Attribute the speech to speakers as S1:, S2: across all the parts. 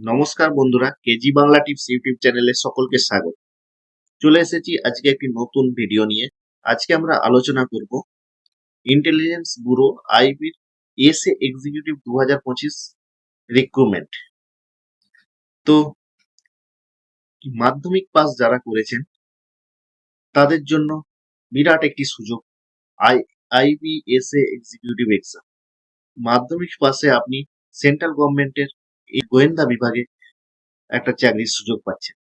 S1: নমস্কার বন্ধুরা, KG Bangla tips YouTube চ্যানেলে সকলকে স্বাগত। চলে এসেছি আজকে একটি নতুন ভিডিও নিয়ে। আজকে আমরা আলোচনা করব ইন্টেলিজেন্স ব্যুরো আইবির এসএ এক্সিকিউটিভ দু হাজার পঁচিশ রিক্রুটমেন্ট তো, মাধ্যমিক পাস যারা করেছেন, তাদের জন্য বিরাট একটি সুযোগ, I IB SA executive exam মাধ্যমিক পাশে আপনি সেন্ট্রাল গভর্নমেন্টের এই গোয়েন্দা বিভাগে একটা চাকরির সুযোগ পাচ্ছেন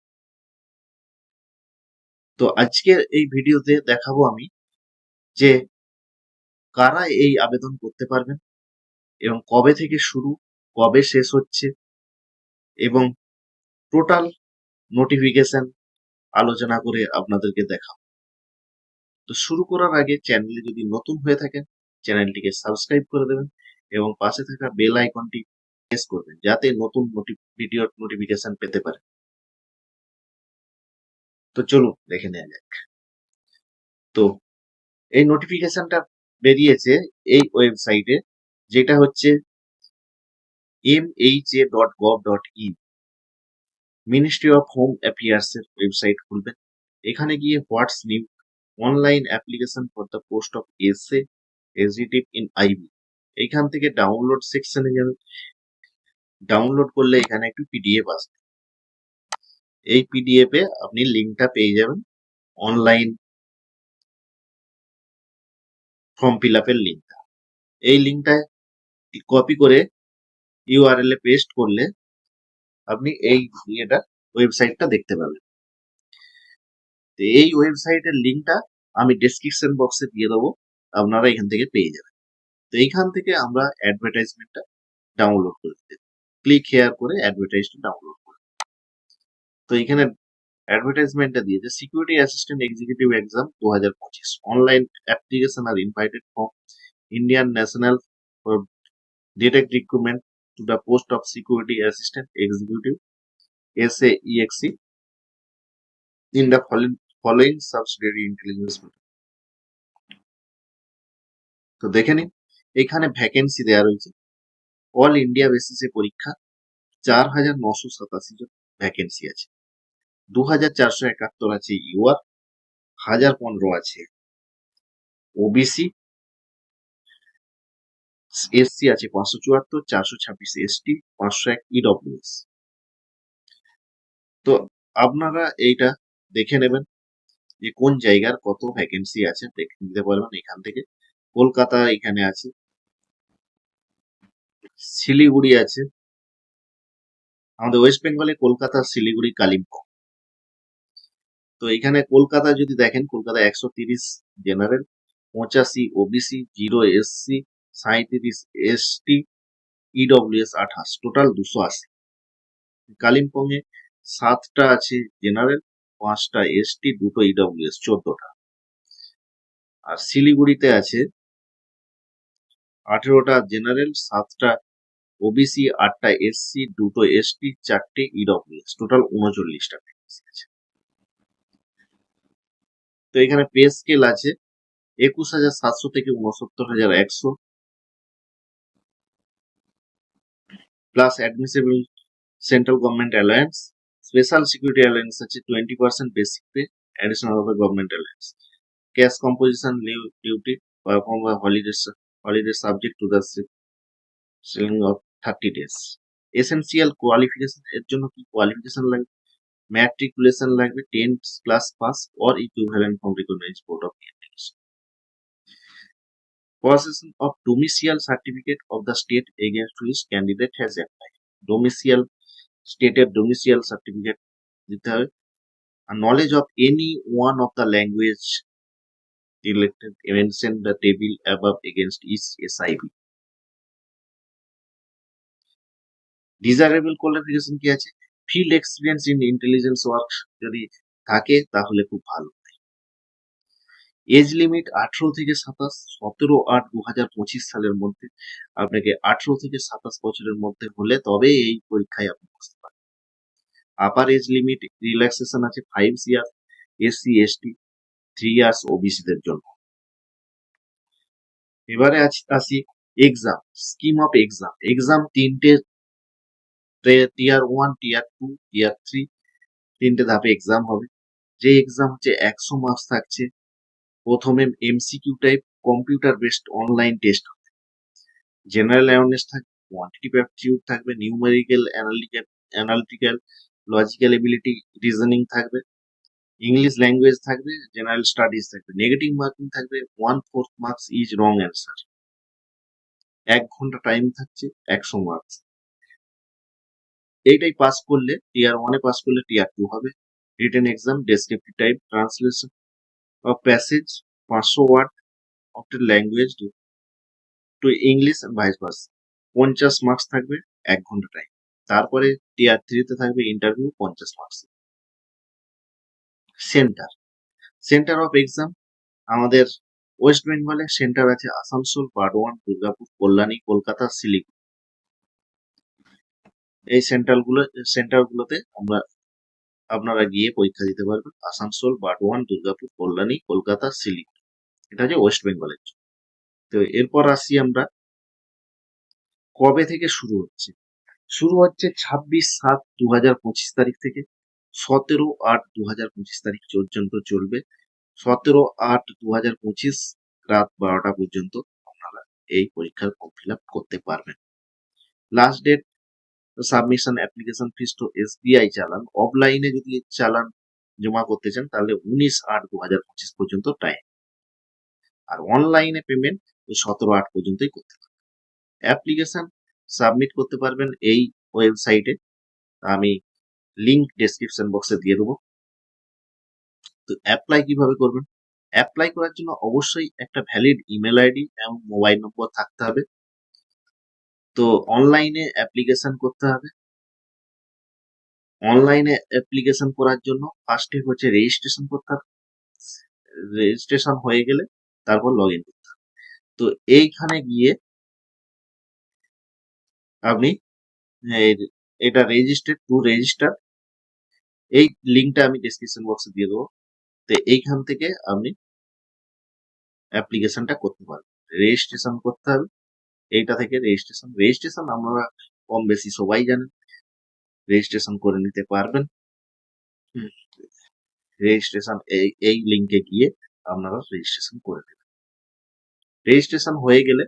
S1: তো আজকের এই ভিডিওতে দেখাবো আমি যে কারা এই আবেদন করতে পারবেন এবং কবে থেকে শুরু, কবে শেষ হচ্ছে এবং টোটাল নোটিফিকেশন আলোচনা করে আপনাদেরকে দেখাবো। তো শুরু করার আগে চ্যানেলে যদি নতুন হয়ে থাকেন, চ্যানেলটিকে সাবস্ক্রাইব করে দেবেন এবং পাশে থাকা বেল আইকনটি প্রেস করবেন, যাতে নতুন ভিডিওর নোটিফিকেশন পেতে পারেন তো চলুন দেখে নেওয়া যাক। তো এই নোটিফিকেশনটা বেরিয়েছে এই ওয়েবসাইটে যেটা হচ্ছে M H A dot gov dot in ministry of home affairs এর ওয়েবসাইট খুলবেন। এখানে গিয়ে what's new online application for the post of SA executive in IB এইখান থেকে ডাউনলোড সেকশনে যাবেন। ডাউনলোড করলে এখানে একটু পিডিএফ আসবে। এই পিডিএফ এ আপনি লিঙ্কটা পেয়ে যাবেন অনলাইন ফর্ম ফিল আপের লিঙ্কটা এই লিঙ্কটা কপি করে ইউআরএল এ পেস্ট করলে আপনি এই এটা ওয়েবসাইটটা দেখতে পাবেন। তো এই ওয়েবসাইটের লিঙ্কটা আমি ডেসক্রিপশন বক্সে দিয়ে দেবো, আপনারা এখান থেকে পেয়ে যাবেন। তো এইখান থেকে আমরা অ্যাডভার্টাইজমেন্টটা ডাউনলোড করে দেব ক্লিক হেয়ার করে অ্যাডভার্টাইজটা ডাউনলোড করে তো এখানে অ্যাডভার্টাইজমেন্টটা দিয়েছে। সিকিউরিটি অ্যাসিস্ট্যান্ট এক্সিকিউটিভ এক্সাম দু হাজার পঁচিশ online application are invited from Indian national for direct recruitment to the post of security assistant executive S A exe in the following subsidiary intelligence তো দেখে নিন, এখানে ভ্যাকেন্সি দেওয়া রয়েছে। অল ইন্ডিয়া বেসিসে পরীক্ষা চার হাজার নশো সাতাশি জন ভ্যাকেন্সি আছে। দু হাজার চারশো একাত্তর আছে ইউআর হাজার পনেরো আছে ওবিসি এসসি আছে পাঁচশো চুয়াত্তর, চারশো ছাব্বিশ এসটি পাঁচশো এক ইডব্লিউএস তো আপনারা এইটা দেখে নেবেন যে কোন জায়গার কত ভ্যাকেন্সি আছে, দেখে নিতে পারবেন এখান থেকে। কলকাতা এখানে আছে। শিলিগুড়ি আছে। আমাদের ওয়েস্ট বেঙ্গলে কলকাতা, শিলিগুড়ি, কালিম্পং। তো এখানে কলকাতা যদি দেখেন, কলকাতা একশো তিরিশ জেনারেল, পঁচাশি ওবিসি জিরো এসসি সাঁত্রিশ এসটি ইডব্লিউএস আঠাশ টোটাল দুশো আশি। কালিম্পং এ সাতটা আছে জেনারেল, পাঁচটা এসটি দুটো ইডব্লিউএস চোদ্দটা। আর শিলিগুড়িতে আছে আঠেরোটা জেনারেল, সাতটা ওবিসি আটটা এসসি দুটো এসটি চারটে ইডব্লিউএস টোটাল উনচল্লিশটা ভ্যাকেন্সি আছে। তো এখানে পে স্কেল আছে একুশ হাজার সাতশো থেকে উনসত্তর হাজার একশো। Plus admissible central government allowance special security allowance আছে twenty percent basic pay additional হবে government allowance cash composition leave duty perform holiday holiday subject to the ceiling of thirty days essential qualification এর জন্য কি qualification লাগবে matriculation লাগবে ten class pass or equivalent from recognise board of education possession of domicile certificate of the state against which candidate has applied domicile স্টেটের domicile certificate দিতে হবে আর knowledge of any one of the language related mention the table above against each SIB desirable qualification কি আছে? Field experience in intelligence work যদি থাকে, তাহলে খুব ভালো। এজ লিমিট আঠারো থেকে সাতাশ, সতেরো আট দু হাজার পঁচিশ সালের মধ্যে। আপনাকে আঠারো থেকে সাতাশ বছরের মধ্যে হলে তবে এই পরীক্ষায় আপনি বসতে পারেন আপার এজ লিমিট রিল্যাক্সেশন আছে five year SC ST three years ওবিসিদের জন্য। এবারে আসি exam scheme of exam exam তিনটে tier one tier two tier three তিনটে ধাপে এক্সাম হবে। যে এক্সাম হচ্ছে একশো মার্কস থাকছে, প্রথমে MCQ type computer based online test হবে। জেনারেল অ্যাওয়ারনেস থাকবে কোয়ান্টিটিভ অ্যাপটিটিউড থাকবে numerical analytical analytical logical ability reasoning থাকবে। ইংলিশ ল্যাঙ্গুয়েজ থাকবে জেনারেল স্টাডিজ থাকবে। নেগেটিভ মার্কিং থাকবে one fourth marks is wrong answer এক ঘণ্টা টাইম থাকছে, একশো মার্কস এইটাই পাস করলে টিয়ার ওয়ানে পাস করলে টিয়ার টু হবে। Written exam descriptive type translation of passage পাঁচশো word of language to English vice versa পঞ্চাশ মার্কস থাকবে এক ঘণ্টা টাইম তারপরে টিয়ার থ্রিতে থাকবে ইন্টারভিউ পঞ্চাশ marks centre centre of exam আমাদের ওয়েস্ট বেঙ্গলে সেন্টার আছে আসানসোল বারোয়ান দুর্গাপুর, কল্যাণী, কলকাতা, শিলিগুড়ি। এই সেন্টারগুলো সেন্টারগুলোতে আমরা আপনারা গিয়ে পরীক্ষা দিতে পারবেন। আসানসোল বারোয়ান দুর্গাপুর, কল্যাণী, কলকাতা শিলিগুড়ি এটা হচ্ছে ওয়েস্ট বেঙ্গলের। তো এরপর আসি আমরা কবে থেকে শুরু হচ্ছে? শুরু হচ্ছে ছাব্বিশ সাত দু হাজার পঁচিশ তারিখ থেকে। সতেরো আট দু হাজার পঁচিশ তারিখ পর্যন্ত চলবে। সতেরো আট দু হাজার পঁচিশ রাত বারোটা পর্যন্ত আপনারা এই পরীক্ষার ফর্ম ফিল আপ করতে পারবেন। Last date submission application fees তো এসবিআই চালান। অফলাইনে যদি চালান, জমা করতে চান, তাহলে উনিশ আট দু হাজার পঁচিশ পর্যন্ত টাইম আর অনলাইনে পেমেন্ট ওই সতেরো আট পর্যন্তই করতে পারবেন। অ্যাপ্লিকেশন সাবমিট করতে পারবেন এই ওয়েবসাইটে আমি লিঙ্ক ডেসক্রিপশন বক্সে দিয়ে দেবো। তো অ্যাপ্লাই কীভাবে করবেন? অ্যাপ্লাই করার জন্য অবশ্যই একটা ভ্যালিড ইমেল আইডি এবং মোবাইল নম্বর থাকতে হবে। তো অনলাইনে অ্যাপ্লিকেশন করতে হবে। অনলাইনে অ্যাপ্লিকেশন করার জন্য ফার্স্টে হচ্ছে রেজিস্ট্রেশন করতে হবে। রেজিস্ট্রেশন হয়ে গেলে তারপর লগ ইন করতে হবে। তো এইখানে গিয়ে আপনি এটা রেজিস্টার্ড টু রেজিস্টার এই লিঙ্কটা আমি ডিসক্রিপশন বক্সে দিয়ে দেবো। তো এইখান থেকে আপনি অ্যাপ্লিকেশনটা করতে পারবেন। রেজিস্ট্রেশন করতে হবে। এইটা থেকে রেজিস্ট্রেশন রেজিস্ট্রেশন আমরা কম বেশি সবাই জানেন রেজিস্ট্রেশন করে নিতে পারবেন। রেজিস্ট্রেশন এই এই লিঙ্কে গিয়ে আপনারা রেজিস্ট্রেশন করে নেবেন। রেজিস্ট্রেশন হয়ে গেলে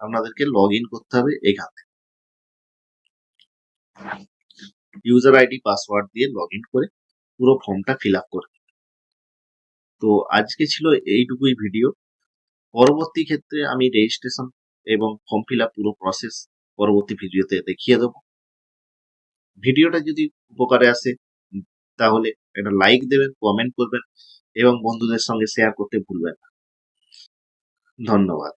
S1: আপনাদেরকে লগ ইন করতে হবে এখান থেকে। ইউজার আইডি পাসওয়ার্ড দিয়ে লগ ইন করে পুরো ফর্মটা ফিল আপ করে। তো আজকে ছিল এইটুকুই ভিডিও পরবর্তী ক্ষেত্রে আমি রেজিস্ট্রেশন এবং ফর্ম ফিল আপ পুরো প্রসেস পরবর্তী ভিডিওতে দেখিয়ে দেবো। ভিডিওটা যদি উপকারে আসে, তাহলে একটা লাইক দেবেন কমেন্ট করবেন এবং বন্ধুদের সঙ্গে শেয়ার করতে ভুলবেন না। ধন্যবাদ।